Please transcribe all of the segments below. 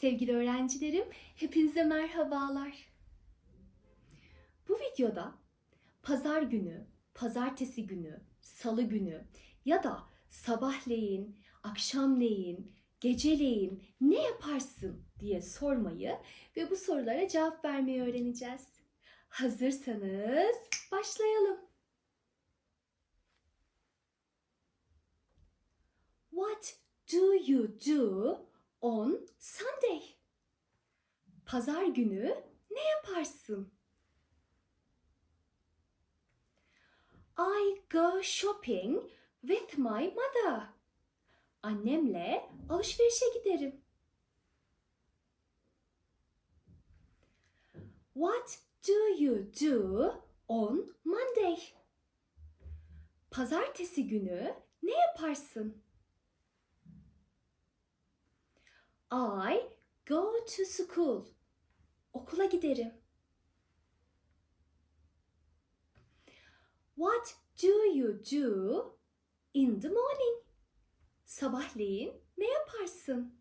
Sevgili öğrencilerim, hepinize merhabalar. Bu videoda pazar günü, pazartesi günü, salı günü ya da sabahleyin, akşamleyin, geceleyin ne yaparsın diye sormayı ve bu sorulara cevap vermeyi öğreneceğiz. Hazırsanız başlayalım. What do you do on Sunday? Pazar günü ne yaparsın? I go shopping with my mother. Annemle alışverişe giderim. What do you do on Monday? Pazartesi günü ne yaparsın? I go to school. Okula giderim. What do you do in the morning? Sabahleyin ne yaparsın?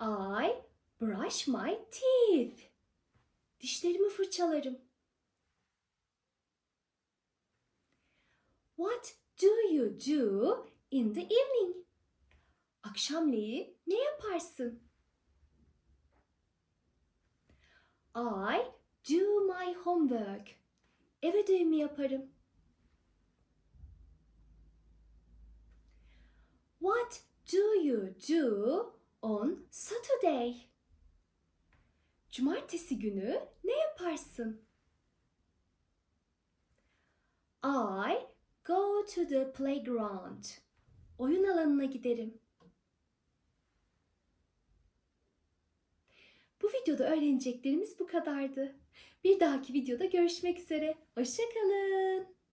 I brush my teeth. Dişlerimi fırçalarım. What do you do in the evening? Akşamleyin ne yaparsın? I do my homework. Ev ödevimi yaparım. What do you do on Saturday? Cumartesi günü ne yaparsın? I go to the playground. Oyun alanına giderim. Bu videoda öğreneceklerimiz bu kadardı. Bir dahaki videoda görüşmek üzere. Hoşçakalın.